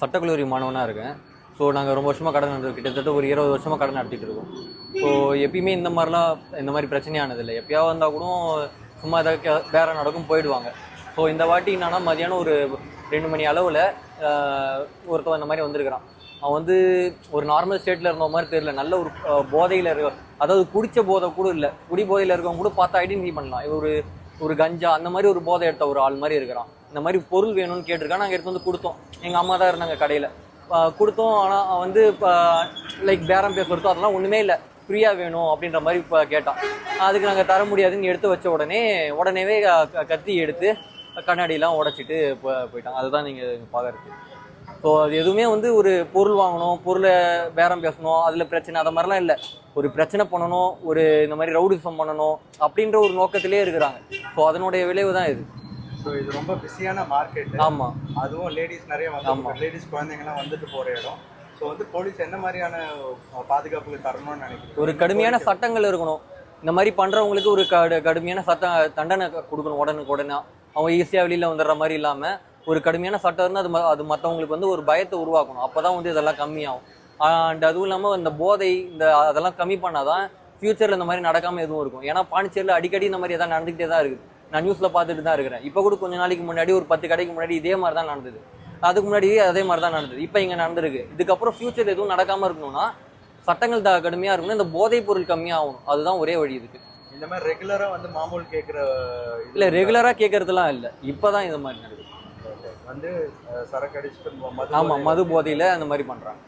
சட்டக்கல்லூரி மாணவனாக இருக்கேன். ஸோ நாங்கள் ரொம்ப வருஷமாக கடன் நடந்து கிட்டத்தட்ட ஒரு இருபது வருஷமாக கடன் நடத்திட்டு இருக்கோம். ஸோ எப்பயுமே இந்த மாதிரிலாம் இந்த மாதிரி பிரச்சனையானதில்லை எப்பயாவது வந்தால் கூட சும்மா ஏதாவது வேறு வேற நடக்கும் போயிடுவாங்க. ஸோ இந்த வாட்டி என்னன்னா மதியானம் ஒரு ரெண்டு மணி அளவில் ஒருத்தவன் இந்த மாதிரி வந்திருக்கிறான். அவன் வந்து ஒரு நார்மல் ஸ்டேட்டில் இருந்த மாதிரி தெரியல. நல்ல ஒரு போதையில் இருக்க அதாவது குடித்த போதை கூட இல்லை. குடி போதையில் இருக்கவங்க கூட பார்த்து ஐடென்டிஃபை பண்ணலாம். ஒரு ஒரு கஞ்சா அந்த மாதிரி ஒரு போதை எடுத்த ஒரு ஆள் மாதிரி இருக்கிறான். இந்த மாதிரி பொருள் வேணும்னு கேட்டிருக்கான் நாங்கள் எடுத்து வந்து கொடுத்தோம். எங்கள் அம்மா தான் இருந்தாங்க கடையில். கொடுத்தோம். ஆனால் வந்து இப்போ லைக் பேரம் பேசுறதோ அதெல்லாம் ஒன்றுமே இல்லை. ஃப்ரீயாக வேணும் அப்படின்ற மாதிரி இப்போ கேட்டான் அதுக்கு நாங்கள் தர முடியாதுன்னு எடுத்து வச்ச உடனே உடனேவே க- க- கத்தி எடுத்து கண்ணாடியெலாம் உடைச்சிட்டு போ போயிட்டான் அதுதான் நீங்கள் பார்க்குறது ஸோ அது எதுவுமே வந்து ஒரு பொருள் வாங்கணும் பொருளை பேரம் பேசணும் அதில் பிரச்சனை அதை மாதிரிலாம் இல்லை. ஒரு பிரச்சனை பண்ணணும் ஒரு இந்த மாதிரி ரவுடிசம் பண்ணணும் அப்படின்ற ஒரு நோக்கத்திலே இருக்கிறாங்க. ஸோ அதனுடைய விளைவு தான் இது. ஸோ இது ரொம்ப பிஸியான மார்க்கெட் ஆமாம் அதுவும் லேடிஸ் நிறைய வந்து லேடிஸ் குழந்தைங்கலாம் வந்துட்டு போற இடம். ஸோ வந்து போலீஸ் என்ன மாதிரியான பாதுகாப்புக்கு தரணும்னு நினைக்கிறேன் ஒரு கடுமையான சட்டங்கள் இருக்கணும். இந்த மாதிரி பண்றவங்களுக்கு ஒரு கடு கடுமையான சட்ட தண்டனை கொடுக்கணும் உடனுக்கு உடனே. அவங்க ஈஸியாக வெளியில் வந்துடுற மாதிரி இல்லாமல் ஒரு கடுமையான சட்டம் இருந்தால் அது அது மற்றவங்களுக்கு வந்து ஒரு பயத்தை உருவாக்கணும். அப்போ தான் வந்து இதெல்லாம் கம்மியாகும். அண்ட் அதுவும் இல்லாமல் இந்த போதை இந்த அதெல்லாம் கம்மி பண்ணாதான் ஃப்யூச்சரில் இந்த மாதிரி நடக்காமல் எதுவும் இருக்கும். ஏன்னா பாண்டிச்சேரியில் அடிக்கடி இந்த மாதிரி எதாவது நடந்துக்கிட்டே தான் இருக்குது. நான் நியூஸில் பார்த்துட்டு தான் இருக்கிறேன். இப்போ கூட கொஞ்ச நாளைக்கு முன்னாடி ஒரு பத்து கடைக்கு முன்னாடி இதே மாதிரி தான் நடந்தது. அதுக்கு முன்னாடி அதே மாதிரி தான் நடந்தது. இப்போ இங்கே நடந்திருக்கு. இதுக்கப்புறம் ஃப்யூச்சர் எதுவும் நடக்காமல் இருக்கணும்னா சட்டங்கள் த கடுமையாக இருக்கணும் இந்த போதைப் பொருள் கம்மியாகணும். அதுதான் ஒரே வழி இதுக்கு. இந்த மாதிரி ரெகுலரா வந்து மாமூல் கேட்குற இல்லை ரெகுலராக கேட்கறதுலாம் இல்லை. இப்போ தான் இந்த மாதிரி நடக்குது. வந்து சரக்கு அடிச்சுட்டு மது ஆமாம் மது போதையில் அந்த மாதிரி பண்ணுறாங்க